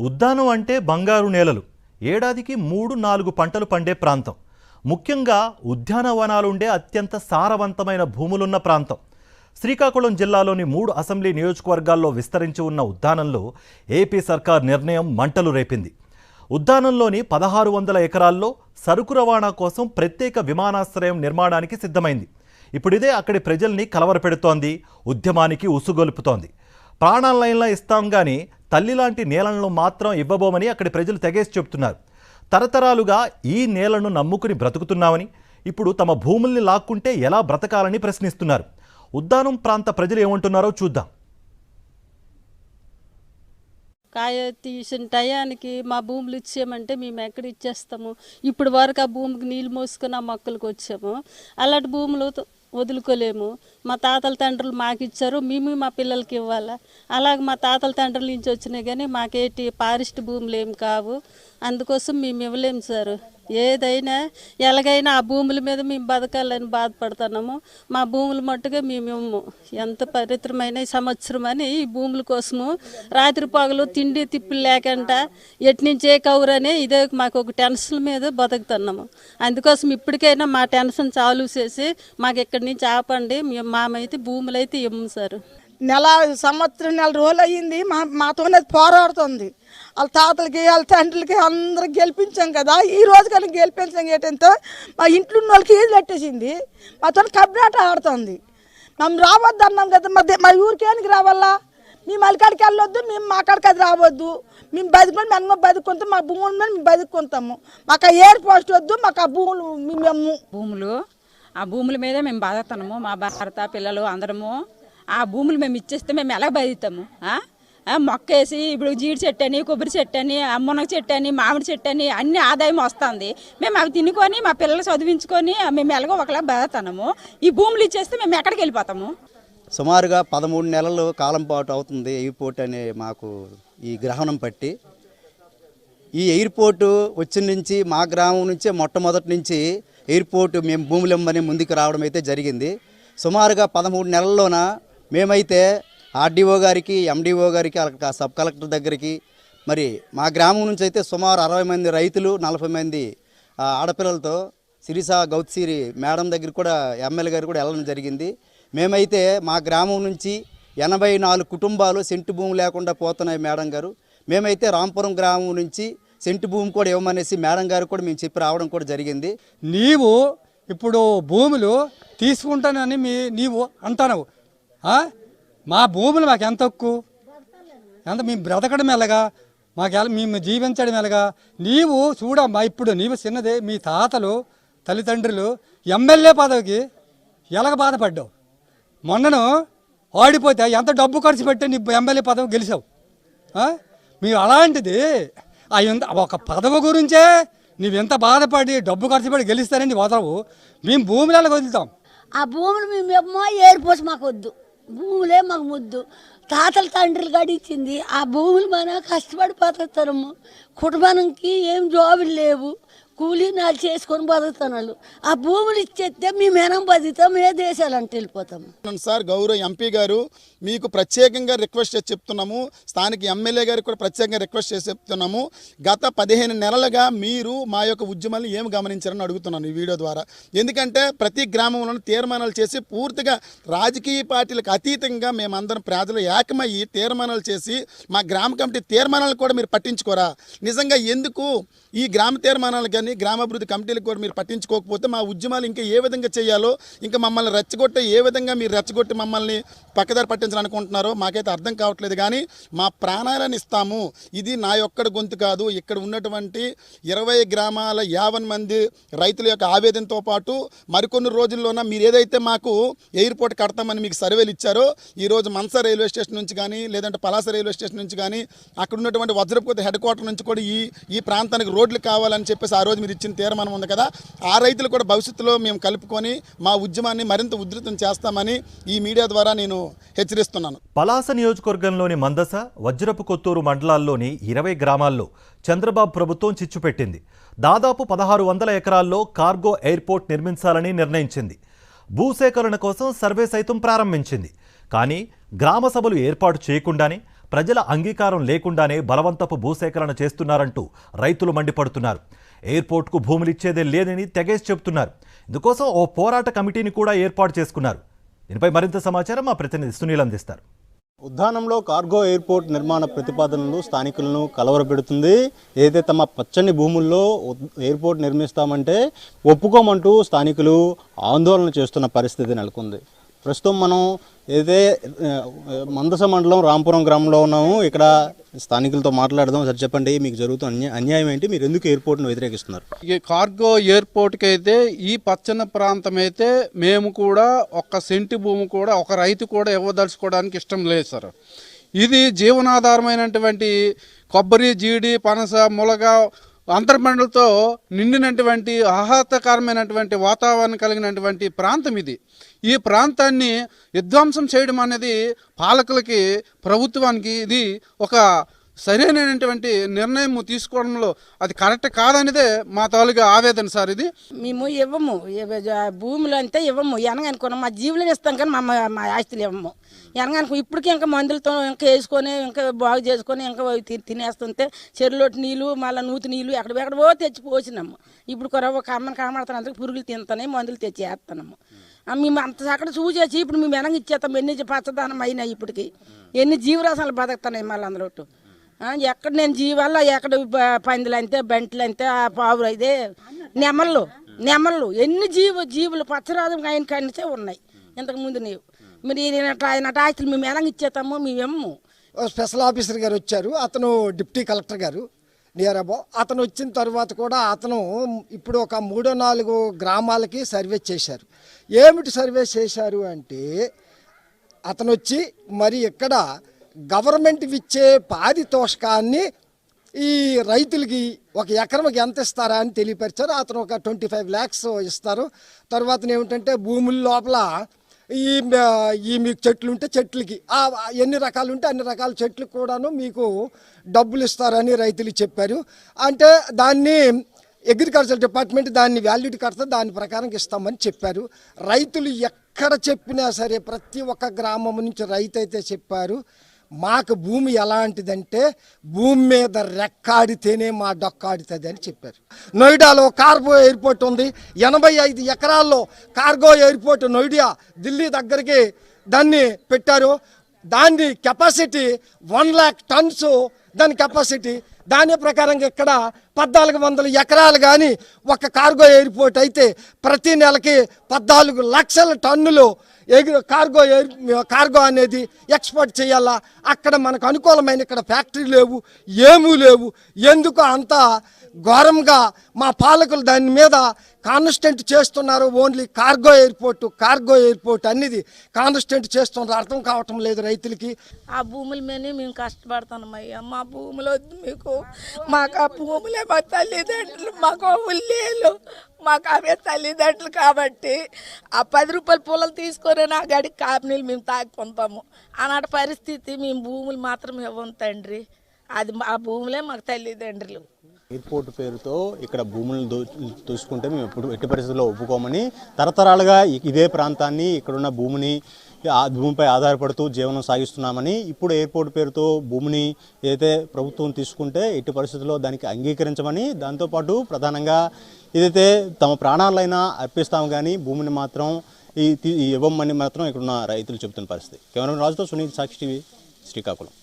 ఉద్దానం అంటే బంగారు నేలలు. ఏడాదికి మూడు నాలుగు పంటలు పండే ప్రాంతం. ముఖ్యంగా ఉద్యానవనాలుండే అత్యంత సారవంతమైన భూములున్న ప్రాంతం. శ్రీకాకుళం జిల్లాలోని మూడు అసెంబ్లీ నియోజకవర్గాల్లో విస్తరించి ఉన్న ఉద్దానంలో ఏపీ సర్కార్ నిర్ణయం మంటలు రేపింది. ఉద్దానంలోని పదహారు వందల ఎకరాల్లో సరుకు రవాణా కోసం ప్రత్యేక విమానాశ్రయం నిర్మాణానికి సిద్ధమైంది. ఇప్పుడిదే అక్కడి ప్రజల్ని కలవరపెడుతోంది ఉద్యమానికి ఉసుగొలుపుతోంది. ప్రాణాలయంలా ఇస్తాం కానీ తల్లి లాంటి నేలను మాత్రం ఇవ్వబోమని అక్కడి ప్రజలు తెగేసి చెప్తున్నారు తరతరాలుగా ఈ నేలను నమ్ముకుని బ్రతుకుతున్నామని ఇప్పుడు తమ భూముల్ని లాక్కుంటే ఎలా బ్రతకాలని ప్రశ్నిస్తున్నారు. ఉద్దానం ప్రాంత ప్రజలు ఏమంటున్నారో చూద్దాం. కాయ తీసిన టయానికి మా భూములు ఇచ్చేయమంటే మేము ఎక్కడ ఇచ్చేస్తాము? ఇప్పుడు వరకు ఆ భూమికి నీళ్ళు మోసుకొని ఆ మొక్కలకు వచ్చాము. అలాంటి భూములు వదులుకోలేము. మా తాతల తండ్రులు మాకు ఇచ్చారు మేము మా పిల్లలకి ఇవ్వాలా. అలాగే మా తాతల తండ్రుల నుంచి వచ్చినాయి కానీ మాకేటి పారిస్ట్ భూములు ఏం కావు. అందుకోసం మేము ఇవ్వలేము సార్. ఏదైనా ఎలాగైనా ఆ భూముల మీద మేము బతకాలని బాధపడుతున్నాము. మా భూములు మట్టుగా మేము ఎంత పవిత్రమైన సంవత్సరం అని ఈ భూముల కోసము రాత్రి పగలు తిండి తిప్పులు లేకుండా ఎట్నుంచే కౌరనే ఇదే మాకు ఒక టెన్షన్ మీద బతుకుతున్నాము. అందుకోసం ఇప్పటికైనా మా టెన్షన్ చాలు చేసి మాకు ఇక్కడి నుంచి ఆపండి మేము మామైతే భూములైతే అయితే ఇవ్వము సార్. నెల సంవత్సరం నెల రోజులు అయ్యింది మా మాతోనే అది పోరాడుతుంది. వాళ్ళ తాతలకి వాళ్ళ తండ్రులకి అందరికి గెలిపించాం కదా. ఈ రోజు కానీ గెలిపించాం ఏంటంటే మా ఇంట్లో ఉన్న వాళ్ళకి ఏది పెట్టేసింది మాతో కబ్నాట ఆడుతుంది. మేము రావద్దు అన్నాం కదా. మా మా ఊరికేనికి రావాలా? మేము అలికాడికి వెళ్ళొద్దు మేము మా కాడికి అది రావద్దు. మేము బతుకుని మేము బతుకుంటాం మా భూముల మీద మేము బతుకుంటాము. మాకు ఎయిర్ పోస్ట్ వద్దు మాకు ఆ భూములు మేము భూములు? ఆ భూముల మీదే మేము బతుకుతున్నాము మా భర్త పిల్లలు అందరము ఆ భూములు మేము ఇచ్చేస్తే మేము ఎలా బతుకుతాము? మొక్క వేసి ఇప్పుడు జీడి చెట్టు అని కొబ్బరి చెట్టు అని ఆ మునగ చెట్టు అని మామిడి చెట్టు అని అన్ని ఆదాయం వస్తుంది. మేము అవి తినుకొని మా పిల్లలు చదివించుకొని మేము ఎలాగో ఒకలా బతుకుతున్నాము ఈ భూములు ఇచ్చేస్తే మేము ఎక్కడికి వెళ్ళిపోతాము? సుమారుగా పదమూడు నెలలు కాలం పాటు అవుతుంది ఎయిర్పోర్ట్ అనే మాకు ఈ గ్రహణం పట్టి. ఈ ఎయిర్పోర్టు వచ్చిన నుంచి మా గ్రామం నుంచే మొట్టమొదటి నుంచి ఎయిర్పోర్టు మేము భూములు ఇమ్మని ముందుకు రావడం అయితే జరిగింది. సుమారుగా పదమూడు నెలల్లోన మేమైతే ఆర్డీఓ గారికి ఎండిఓ గారికి అలా సబ్ కలెక్టర్ దగ్గరికి మరి మా గ్రామం నుంచి అయితే సుమారు అరవై మంది రైతులు నలభై మంది ఆడపిల్లలతో సిరిస గౌత్సిరి మేడం దగ్గర కూడా ఎమ్మెల్యే గారు కూడా వెళ్ళడం జరిగింది. మేమైతే మా గ్రామం నుంచి ఎనభై నాలుగు కుటుంబాలు సెంటు భూమి లేకుండా పోతున్నాయి మేడం గారు. మేమైతే రాంపురం గ్రామం నుంచి సెంటు భూమి కూడా ఇవ్వమనేసి మేడం గారు కూడా మేము చెప్పి రావడం కూడా జరిగింది. నీవు ఇప్పుడు భూములు తీసుకుంటానని మీ నీవు అంటావు మా భూములు మాకు ఎంత హక్కు? ఎంత? మేము బ్రతకడం ఎలాగా? మాకు ఎలా మేము జీవించడం ఎలాగా? నీవు చూడమ్మా ఇప్పుడు నీవు చిన్నదే మీ తాతలు తల్లిదండ్రులు ఎమ్మెల్యే పదవికి ఎలాగ బాధపడ్డావు? మొన్నను ఆడిపోతే ఎంత డబ్బు ఖర్చు పెట్టి నీ ఎమ్మెల్యే పదవి గెలిచావు? మీరు అలాంటిది ఆ ఒక పదవి గురించే నీవెంత బాధపడి డబ్బు ఖర్చు పెట్టి గెలుస్తానని వదలవు. మేము భూమిలో వదులుతాం? ఆ భూములు మేము ఏర్పోసి ఏరిపోసి మాకు వద్దు. భూములే మాకు ముద్దు. తాతల తండ్రులు గడిచింది. ఆ భూములు మన కష్టపడిపోతాము కుటుంబానికి ఏం జాబులు లేవు. కూలీ నాలు చేసుకొని బతుకుతున్నాళ్ళు ఆ భూములు ఇచ్చేస్తే మేము బతుకుతాం ఏ దేశాలంటే అంటే వెళ్ళిపోతాం సార్ గౌరవ ఎంపీ గారు మీకు ప్రత్యేకంగా రిక్వెస్ట్ చేసి చెప్తున్నాము స్థానిక ఎమ్మెల్యే గారికి కూడా ప్రత్యేకంగా రిక్వెస్ట్ చేసి చెప్తున్నాము. గత పదిహేను నెలలుగా మీరు మా యొక్క ఉద్యమాన్ని ఏమి గమనించారని అడుగుతున్నాను ఈ వీడియో ద్వారా. ఎందుకంటే ప్రతి గ్రామంలోనూ తీర్మానాలు చేసి పూర్తిగా రాజకీయ పార్టీలకు అతీతంగా మేమందరం ప్రజలు ఏకమయ్యి తీర్మానాలు చేసి మా గ్రామ కమిటీ తీర్మానాలు కూడా మీరు పట్టించుకోరా? నిజంగా ఎందుకు ఈ గ్రామ తీర్మానాలు కానీ కానీ గ్రామాభివృద్ధి కమిటీలకు కూడా మీరు పట్టించుకోకపోతే మా ఉద్యమాలు ఇంకా ఏ విధంగా చేయాలో ఇంకా మమ్మల్ని రెచ్చగొట్టే ఏ విధంగా మీరు రెచ్చగొట్టి మమ్మల్ని పక్కదారి పట్టించాలనుకుంటున్నారో మాకైతే అర్థం కావట్లేదు. కానీ మా ప్రాణాలను ఇస్తాము. ఇది నా ఒక్కడి గొంతు కాదు. ఇక్కడ ఉన్నటువంటి ఇరవై గ్రామాల యావన్ మంది రైతుల యొక్క ఆవేదనతో పాటు మరికొన్ని రోజుల్లోన మీరు ఏదైతే మాకు ఎయిర్పోర్ట్ కడతామని మీకు సర్వేలు ఇచ్చారో ఈరోజు మన్సా రైల్వే స్టేషన్ నుంచి కానీ లేదంటే పలాస రైల్వే స్టేషన్ నుంచి కానీ అక్కడ ఉన్నటువంటి వజ్రపూత హెడ్ క్వార్టర్ నుంచి కూడా ఈ ఈ ప్రాంతానికి రోడ్లు కావాలని చెప్పేసి ఆ రోజు మీరు ఇచ్చిన తీర్మానం ఉంది కదా ఆ రైతులు కూడా భవిష్యత్తులో మేము కలుపుకొని మా ఉద్యమాన్ని మరింత ఉధృతం చేస్తామని ఈ మీడియా ద్వారా నేను హెచ్చరిస్తున్నాను. పలాస నియోజకవర్గంలోని మందస వజ్రపు కొత్తూరు మండలాల్లోని ఇరవై గ్రామాల్లో చంద్రబాబు ప్రభుత్వం చిచ్చుపెట్టింది దాదాపు పదహారు వందల ఎకరాల్లో కార్గో ఎయిర్పోర్ట్ నిర్మించాలని నిర్ణయించింది. భూసేకరణ కోసం సర్వే సైతం ప్రారంభించింది. కానీ గ్రామ సభలు ఏర్పాటు చేయకుండానే ప్రజల అంగీకారం లేకుండానే బలవంతపు భూసేకరణ చేస్తున్నారంటూ రైతులు మండిపడుతున్నారు. ఎయిర్పోర్ట్కు భూములిచ్చేదే లేదని తెగేసి చెబుతున్నారు. ఇందుకోసం ఓ పోరాట కమిటీని కూడా ఏర్పాటు చేసుకున్నారు. దీనిపై మరింత సమాచారం మా ప్రతినిధి సునీల్ అందిస్తారు. ఉద్దానంలో కార్గో ఎయిర్పోర్ట్ నిర్మాణ ప్రతిపాదనలు స్థానికులను కలవరపెడుతుంది. ఏదైతే తమ పచ్చని భూముల్లో ఎయిర్పోర్ట్ నిర్మిస్తామంటే ఒప్పుకోమంటూ స్థానికులు ఆందోళన చేస్తున్న పరిస్థితి నెలకొంది. ప్రస్తుతం మనం ఏదైతే మందస మండలం రాంపురం గ్రామంలో ఉన్నాము. ఇక్కడ స్థానికులతో మాట్లాడదాం. సార్ చెప్పండి మీకు జరుగుతున్న అన్యా అన్యాయం ఏంటి? మీరు ఎందుకు ఎయిర్పోర్ట్ను వ్యతిరేకిస్తున్నారు? ఈ కార్గో ఎయిర్పోర్ట్కి అయితే ఈ పచ్చని ప్రాంతం అయితే మేము కూడా ఒక్క సెంటి భూమి కూడా ఒక రైతు కూడా ఇవ్వదలుచుకోవడానికి ఇష్టం లేదు సార్. ఇది జీవనాధారమైనటువంటి కొబ్బరి జీడి పనస ములగ అంతర్మండలతో నిండినటువంటి ఆహ్లాదకరమైనటువంటి వాతావరణం కలిగినటువంటి ప్రాంతం ఇది. ఈ ప్రాంతాన్ని విధ్వంసం చేయడం అనేది పాలకులకి ప్రభుత్వానికి ఇది ఒక సరైనటువంటి నిర్ణయం తీసుకోవడంలో అది కరెక్ట్ కాదనేదే మా తాలూకా ఆవేదన సార్ ఇది. మేము ఇవ్వము. భూమిలో భూములు అంతే ఇవ్వము. ఎనగనుకున్నాం మా జీవులను ఇస్తాం కానీ మా మా- ఆస్తులు ఇవ్వము. ఎనగనుకో ఇప్పటికీ ఇంకా మందులతో ఇంకా వేసుకొని ఇంకా బాగు చేసుకొని ఇంకా తినేస్తుంటే చెరులోటి నీళ్ళు మళ్ళీ నూతి నీళ్ళు ఎక్కడెక్కడో తెచ్చి పోసినాము. ఇప్పుడు కొరవ కమ్మని అమ్మని పురుగులు తింటానే మందులు తెచ్చి వేస్తున్నాము. మేము అంత అక్కడ చూసేసి ఇప్పుడు మేము వెనక ఇచ్చేస్తాం. ఎన్ని పచ్చదనం అయినాయి ఇప్పటికి? ఎన్ని జీవరాశాలు బతుకుతున్నాయి మళ్ళీ అందులో ఎక్కడ నేను జీవాల్లో ఎక్కడ బ- పందులు అంతే బంట్లు అంతే ఆ పావులు అయితే నెమళ్ళు నెమళ్ళు. ఎన్ని జీవు జీవులు పచ్చరాజం ఆయన కనిసే ఉన్నాయి. ఇంతకు ముందు నీవు. మరి ఆయన టాక్సులు మేము ఎలా ఇచ్చేస్తాము మేము ఎమ్ము. ఓ స్పెషల్ ఆఫీసర్ గారు వచ్చారు. అతను డిప్టీ కలెక్టర్ గారు. నియర్ అబౌ అతను వచ్చిన తర్వాత కూడా అతను ఇప్పుడు ఒక మూడో నాలుగు గ్రామాలకి సర్వే చేశారు. ఏమిటి సర్వే చేశారు అంటే అతను వచ్చి మరి ఇక్కడ గవర్నమెంట్ ఇచ్చే పారితోషకాన్ని ఈ రైతులకి ఒక ఎకరంకి ఎంత ఇస్తారా అని తెలియపరిచారు. అతను ఒక ట్వంటీ ఫైవ్ ల్యాక్స్ ఇస్తారు. తర్వాత ఏమిటంటే భూముల లోపల ఈ ఈ మీకు చెట్లు ఉంటే చెట్లకి ఎన్ని రకాలు ఉంటే అన్ని రకాల చెట్లకు కూడాను మీకు డబ్బులు ఇస్తారని రైతులు చెప్పారు. అంటే దాన్ని అగ్రికల్చర్ డిపార్ట్మెంట్ దాన్ని వ్యాలిడిటీ కడితే దాని ప్రకారం ఇస్తామని చెప్పారు. రైతులు ఎక్కడ చెప్పినా సరే ప్రతి ఒక్క గ్రామం నుంచి రైతు అయితే చెప్పారు. మాకు భూమి ఎలాంటిదంటే భూమి మీద రెక్కాడితేనే మా డొక్కాడుతుంది అని చెప్పారు. నోయిడాలో కార్గో ఎయిర్పోర్ట్ ఉంది. ఎనభై ఐదు ఎకరాల్లో కార్గో ఎయిర్పోర్ట్ నోయిడా ఢిల్లీ దగ్గరికి దాన్ని పెట్టారు. దాని కెపాసిటీ వన్ ల్యాక్ టన్స్ దాని కెపాసిటీ దాని ప్రకారంగా ఇక్కడ పద్నాలుగు వందల ఎకరాలు కానీ ఒక కార్గో ఎయిర్పోర్ట్ అయితే ప్రతి నెలకి పద్నాలుగు లక్షల టన్నులు ఎగు కార్గో ఎయిర్ కార్గో అనేది ఎక్స్పోర్ట్ చేయాలా? అక్కడ మనకు అనుకూలమైన ఇక్కడ ఫ్యాక్టరీ లేవు ఏమీ లేవు. ఎందుకు అంతా ఘోరంగా మా పాలకులు దాని మీద కాన్స్టెంట్ చేస్తున్నారు. Only cargo airport cargo airport అనేది కాన్స్టెంట్ చేస్తున్నారు అర్థం కావటం లేదు రైతులకి. ఆ భూముల మీదనే మేము కష్టపడుతున్నాం అయ్యా. మా భూములు వద్దు మీకు. మాకు ఆ భూములే మా తల్లిదండ్రులు. మాకు ఉల్లేలు మాకు అవే తల్లిదండ్రులు కాబట్టి ఆ పది రూపాయల పూలలు తీసుకొని నా గడికి కాపనీలు మేము తాగుకుంటాము. ఆనాటి పరిస్థితి మేము భూములు మాత్రం ఇవ్వం తండ్రి. అది మా భూములే మాకు తల్లిదండ్రులు. ఎయిర్పోర్ట్ పేరుతో ఇక్కడ భూములను దోచుకుంటే మేము ఎప్పుడు ఎట్టి పరిస్థితుల్లో ఒప్పుకోమని తరతరాలుగా ఇదే ప్రాంతాన్ని ఇక్కడున్న భూమిని ఆ భూమిపై ఆధారపడుతూ జీవనం సాగిస్తున్నామని ఇప్పుడు ఎయిర్పోర్ట్ పేరుతో భూమిని ఏదైతే ప్రభుత్వం తీసుకుంటే ఎట్టి పరిస్థితుల్లో దానికి అంగీకరించమని దాంతోపాటు ప్రధానంగా ఏదైతే తమ ప్రాణాలైనా అర్పిస్తాము కానీ భూమిని మాత్రం ఈ ఇవ్వమని మాత్రం ఇక్కడున్న రైతులు చెబుతున్న పరిస్థితి. కేవలం రాజుతో సునీల్ సాక్షి టీవీ శ్రీకాకుళం.